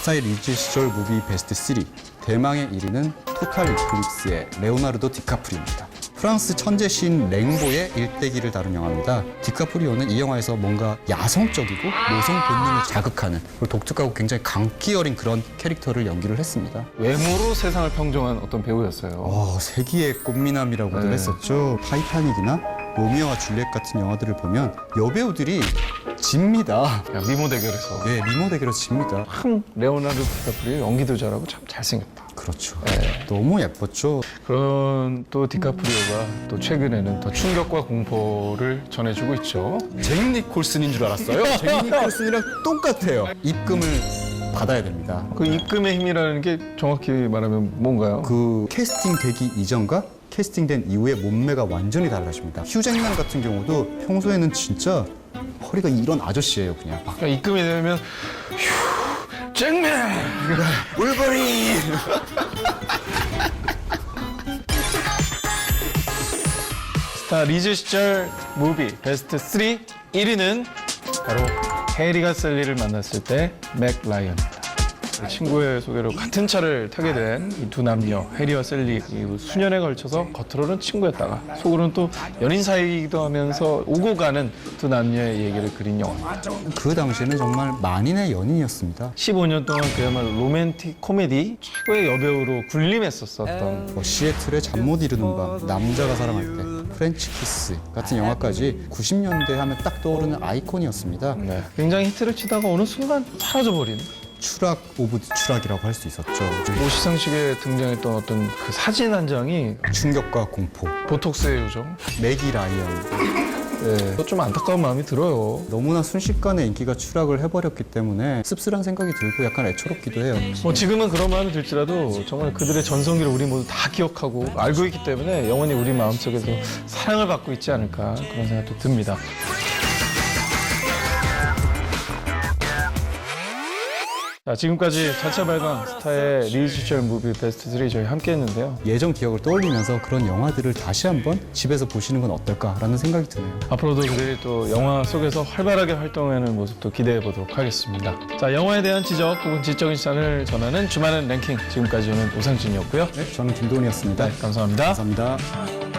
스타의 리즈 시절 무비 베스트 3 대망의 1위는 토탈 이클립스의 레오나르도 디카프리오입니다. 프랑스 천재 시인 랭보의 일대기를 다룬 영화입니다. 디카프리오는 이 영화에서 뭔가 야성적이고 모성 본능을 자극하는 독특하고 굉장히 강기 어린 그런 캐릭터를 연기를 했습니다. 외모로 세상을 평정한 어떤 배우였어요. 어, 세기의 꽃미남이라고도 네. 했었죠. 타이타닉이나 로미오와 줄리엣 같은 영화들을 보면 여배우들이 집니다. 야, 미모 대결에서 네, 미모 대결에서 집니다. 참 레오나르도 디카프리오 연기도 잘하고 참 잘생겼다. 그렇죠. 네. 너무 예뻤죠. 그런 또 디카프리오가 또 최근에는 더 충격과 공포를 전해주고 있죠. 잭 니콜슨인 줄 알았어요. 잭 니콜슨이랑 똑같아요. 입금을 받아야 됩니다. 그 입금의 힘이라는 게 정확히 말하면 뭔가요? 그 캐스팅 되기 이전과 캐스팅된 이후에 몸매가 완전히 달라집니다. 휴잭맨 같은 경우도 평소에는 진짜 허리가 이런 아저씨예요, 그냥. 그러니까 입금이 되면 휴 잭맨 울버린! 스타 리즈 시절 무비 베스트 3 1위는 바로 해리가 셀리를 만났을 때 맥 라이언입니다. 친구의 소개로 같은 차를 타게 된 이 두 남녀 해리와 셀리 이 수년에 걸쳐서 겉으로는 친구였다가 속으로는 또 연인 사이이기도 하면서 오고 가는 두 남녀의 얘기를 그린 영화입니다. 그 당시에는 정말 만인의 연인이었습니다. 15년 동안 그야말로 로맨틱 코미디 최고의 여배우로 군림했었었던 뭐 시애틀의 잠 못 이루는 밤, 남자가 사랑할 때, 프렌치 키스 같은 영화까지 90년대 하면 딱 떠오르는 아이콘이었습니다. 네, 굉장히 히트를 치다가 어느 순간 사라져버린 추락 오브 디 추락이라고 할 수 있었죠. 모 시상식에 등장했던 어떤 그 사진 한 장이 충격과 공포, 보톡스의 요정. 매기 라이언. 네, 좀 안타까운 마음이 들어요. 너무나 순식간에 인기가 추락을 해버렸기 때문에 씁쓸한 생각이 들고 약간 애처롭기도 해요. 뭐 지금은 그런 마음이 들지라도 정말 그들의 전성기를 우리 모두 다 기억하고 알고 있기 때문에 영원히 우리 마음속에서 사랑을 받고 있지 않을까 그런 생각도 듭니다. 자, 지금까지 자체 발광 스타의 시절 무비 베스트 3 저희 함께 했는데요. 예전 기억을 떠올리면서 그런 영화들을 다시 한번 집에서 보시는 건 어떨까라는 생각이 드네요. 앞으로도 그들이 또 영화 속에서 활발하게 활동하는 모습도 기대해 보도록 하겠습니다. 자, 영화에 대한 지적 혹은 지적인 시선을 전하는 주말은 랭킹 지금까지는 오상진이었고요. 네, 저는 김도훈이었습니다. 네, 감사합니다. 감사합니다.